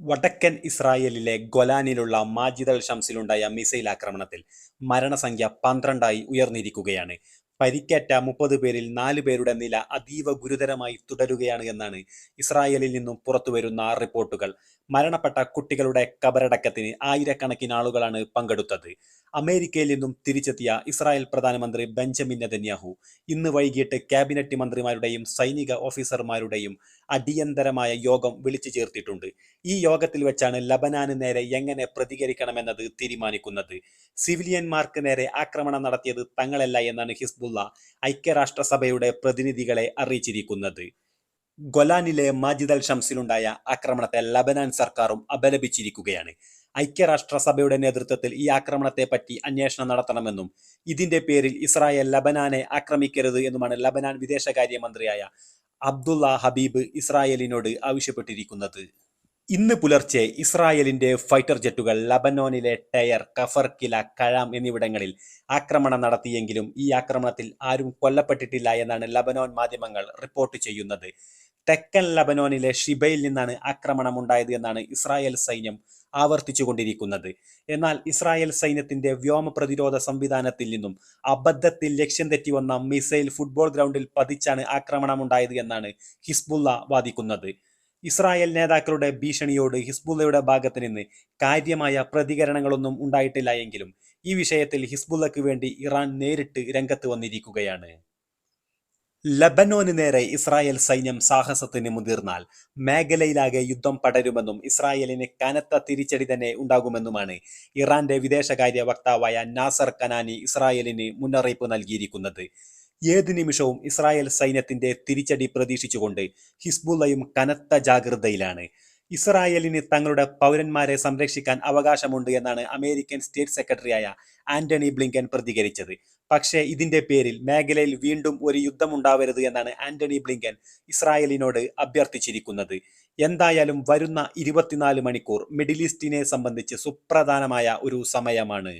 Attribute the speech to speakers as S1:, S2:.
S1: വടക്കൻ ഇസ്രായേലിലെ ഗൊലാനിലുള്ള മാജിദൽ ഷംസിലുണ്ടായ മിസൈൽ ആക്രമണത്തിൽ മരണസംഖ്യ പന്ത്രണ്ടായി ഉയർന്നിരിക്കുകയാണ്. പരിക്കേറ്റ മുപ്പത് പേരിൽ നാല് പേരുടെ നില അതീവ ഗുരുതരമായി തുടരുകയാണ് എന്നാണ് ഇസ്രായേലിൽ നിന്നും പുറത്തുവരുന്ന റിപ്പോർട്ടുകൾ. മരണപ്പെട്ട കുട്ടികളുടെ കബറടക്കത്തിന് ആയിരക്കണക്കിന് ആളുകളാണ് പങ്കെടുത്തത്. അമേരിക്കയിൽ നിന്നും തിരിച്ചെത്തിയ ഇസ്രായേൽ പ്രധാനമന്ത്രി ബെഞ്ചമിൻ നെതന്യാഹു ഇന്ന് വൈകിട്ട് ക്യാബിനറ്റ് മന്ത്രിമാരുടെയും സൈനിക ഓഫീസർമാരുടെയും അടിയന്തരമായ യോഗം വിളിച്ചു ചേർത്തിട്ടുണ്ട്. ഈ യോഗത്തിൽ വെച്ചാണ് ലബനാന് നേരെ എങ്ങനെ പ്രതികരിക്കണമെന്നത് തീരുമാനിക്കുന്നത്. സിവിലിയന്മാർക്ക് നേരെ ആക്രമണം നടത്തിയത് തങ്ങളല്ല എന്നാണ് ഹിസ്ബുള്ള ഐക്യരാഷ്ട്രസഭയുടെ പ്രതിനിധികളെ അറിയിച്ചിരിക്കുന്നത്. ഗൊലാനിലെ മാജിദൽ ഷംസിലുണ്ടായ ആക്രമണത്തെ ലബനാൻ സർക്കാരും അപലപിച്ചിരിക്കുകയാണ്. ഐക്യരാഷ്ട്രസഭയുടെ നേതൃത്വത്തിൽ ഈ ആക്രമണത്തെ പറ്റി അന്വേഷണം നടത്തണമെന്നും ഇതിന്റെ പേരിൽ ഇസ്രായേൽ ലബനാനെ ആക്രമിക്കരുത് എന്നുമാണ് ലബനാൻ വിദേശകാര്യമന്ത്രിയായ അബ്ദുള്ള ഹബീബ് ഇസ്രായേലിനോട് ആവശ്യപ്പെട്ടിരിക്കുന്നത്. ഇന്ന് പുലർച്ചെ ഇസ്രായേലിന്റെ ഫൈറ്റർ ജെറ്റുകൾ ലബനോനിലെ ടയർ കഫർക്കില കഴാം എന്നിവിടങ്ങളിൽ ആക്രമണം നടത്തിയെങ്കിലും ഈ ആക്രമണത്തിൽ ആരും കൊല്ലപ്പെട്ടിട്ടില്ല എന്നാണ് ലബനോൻ മാധ്യമങ്ങൾ റിപ്പോർട്ട് ചെയ്യുന്നത്. തെക്കൻ ലബനോനിലെ ഷിബയിൽ നിന്നാണ് ആക്രമണം ഉണ്ടായത് എന്നാണ് ഇസ്രായേൽ സൈന്യം ആവർത്തിച്ചുകൊണ്ടിരിക്കുന്നത്. എന്നാൽ ഇസ്രായേൽ സൈന്യത്തിന്റെ വ്യോമ പ്രതിരോധ സംവിധാനത്തിൽ നിന്നും അബദ്ധത്തിൽ ലക്ഷ്യം തെറ്റി വന്ന മിസൈൽ ഫുട്ബോൾ ഗ്രൗണ്ടിൽ പതിച്ചാണ് ആക്രമണം ഉണ്ടായത് എന്നാണ് ഹിസ്ബുള്ള വാദിക്കുന്നത്. ഇസ്രായേൽ നേതാക്കളുടെ ഭീഷണിയോട് ഹിസ്ബുള്ളയുടെ ഭാഗത്ത് നിന്ന് കാര്യമായ പ്രതികരണങ്ങളൊന്നും ഉണ്ടായിട്ടില്ല എങ്കിലും ഈ വിഷയത്തിൽ ഹിസ്ബുള്ളക്ക് വേണ്ടി ഇറാൻ നേരിട്ട് രംഗത്ത് വന്നിരിക്കുകയാണ്. ലബനോന് നേരെ ഇസ്രായേൽ സൈന്യം സാഹസത്തിന് മുതിർന്നാൽ മേഖലയിലാകെ യുദ്ധം പടരുമെന്നും ഇസ്രായേലിന് കനത്ത തിരിച്ചടി തന്നെ ഉണ്ടാകുമെന്നുമാണ് ഇറാന്റെ വിദേശകാര്യ വക്താവായ നാസർ കനാനി ഇസ്രായേലിന് മുന്നറിയിപ്പ് നൽകിയിരിക്കുന്നത്. ഏത് നിമിഷവും ഇസ്രായേൽ സൈന്യത്തിന്റെ തിരിച്ചടി പ്രതീക്ഷിച്ചുകൊണ്ട് ഹിസ്ബുള്ളയും കനത്ത ജാഗ്രതയിലാണ്. ഇസ്രായേലിന് തങ്ങളുടെ പൗരന്മാരെ സംരക്ഷിക്കാൻ അവകാശമുണ്ട് എന്നാണ് അമേരിക്കൻ സ്റ്റേറ്റ് സെക്രട്ടറിയായ ആന്റണി ബ്ലിങ്കൻ പ്രതികരിച്ചത്. പക്ഷേ ഇതിന്റെ പേരിൽ മേഖലയിൽ വീണ്ടും ഒരു യുദ്ധം ഉണ്ടാവരുത് എന്നാണ് ആന്റണി ബ്ലിങ്കൻ ഇസ്രായേലിനോട് അഭ്യർത്ഥിച്ചിരിക്കുന്നത്. എന്തായാലും വരുന്ന ഇരുപത്തിനാല് മണിക്കൂർ മിഡിൽ ഈസ്റ്റിനെ സംബന്ധിച്ച് സുപ്രധാനമായ ഒരു സമയമാണ്.